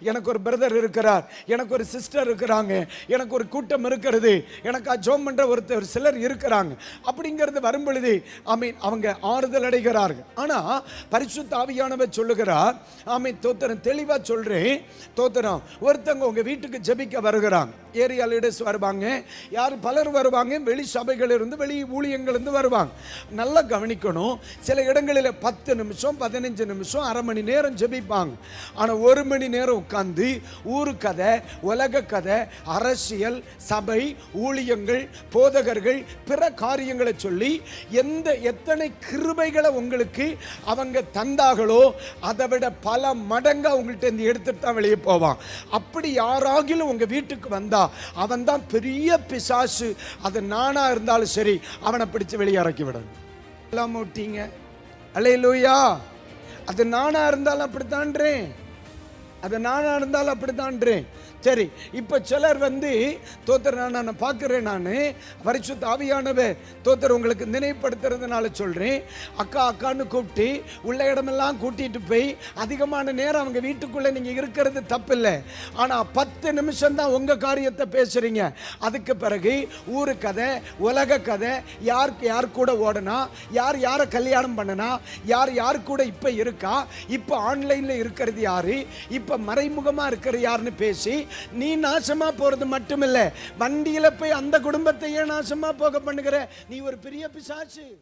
எனக்கு ஒரு பிரதர் இருக்கிறார். எனக்கு ஒரு சிஸ்டர் இருக்கிறாங்க. எனக்கு ஒரு கூட்டம் இருக்கிறது. எனக்கு ஜோம் பண்ணுற ஒருத்தர் சிலர் இருக்கிறாங்க. அப்படிங்கிறது வரும் பொழுது ஆமீன் அவங்க ஆறுதல் அடைகிறார்கள். ஆனால் பரிசு ஆவியானவர் சொல்லுகிறார் ஆமீன் தோத்திரம் தெளிவாக சொல்கிறேன் தோத்திரம் ஒருத்தவங்க உங்கள் வீட்டுக்கு ஜெபிக்க வருகிறாங்க. ஏரியா லீடர்ஸ் வருவாங்க. யார் பலர் வருவாங்க வெளி சபைகளிலிருந்து வெளி ஊழியங்கள்லேருந்து வருவாங்க. நல்லா கவனிக்கணும். சில இடங்களில் பத்து நிமிஷம் பதினஞ்சு நிமிஷம் அரை மணி நேரம் ஜெபிப்பாங்க. ஆனால் ஒரு மணி நேரம் உட்காந்து ஊரு கதை உலக கதை அரசியல் சபை ஊழியங்கள் போதகர்கள் பிற காரியங்களை சொல்லி எந்த எத்தனை கிருபைகளை உங்களுக்கு அவங்க தந்தார்களோ அதை விட பல மடங்கு அவங்கள்ட்ட இருந்து எடுத்துட்டு தான் வெளியே போவான். அப்படி யாராகிலும் உங்கள் வீட்டுக்கு வந்தா அவன் தான் பெரிய பிசாசு. அது நானா இருந்தாலும் சரி அவனை பிடிச்சு வெளியே இறக்கி விடணும். எல்லாம் விட்டீங்க அலையிலூயா அது நானா இருந்தாலும் அப்படித்தான்றேன். அது நானா இருந்தாலும் அப்படித்தான்றேன். சரி இப்போ சிலர் வந்து தோத்தர் நான் நான் பார்க்குறேன் நான் பரிசுத்த தாவியானவே தோத்தர் உங்களுக்கு நினைவுபடுத்துறதுனால சொல்கிறேன் அக்கா அக்கான்னு கூப்பிட்டு உள்ள இடமெல்லாம் கூட்டிகிட்டு போய் அதிகமான நேரம் அவங்க வீட்டுக்குள்ளே நீங்கள் இருக்கிறது தப்பில்லை. ஆனால் பத்து நிமிஷம் தான் உங்கள் காரியத்தை பேசுகிறீங்க அதுக்கு பிறகு ஊரு கதை உலக கதை யாருக்கு யார் கூட ஓடனா யார் யாரை கல்யாணம் பண்ணனா யார் யார் கூட இப்போ இருக்கா இப்போ ஆன்லைனில் இருக்கிறது யார் இப்போ மறைமுகமாக இருக்கிற யாருன்னு பேசி நீ நாசமா போறது மட்டுமில்ல. வண்டியில போய் அந்த குடும்பத்தையே நாசமா போக பண்ணுகிற. நீ ஒரு பெரிய பிசாச்சு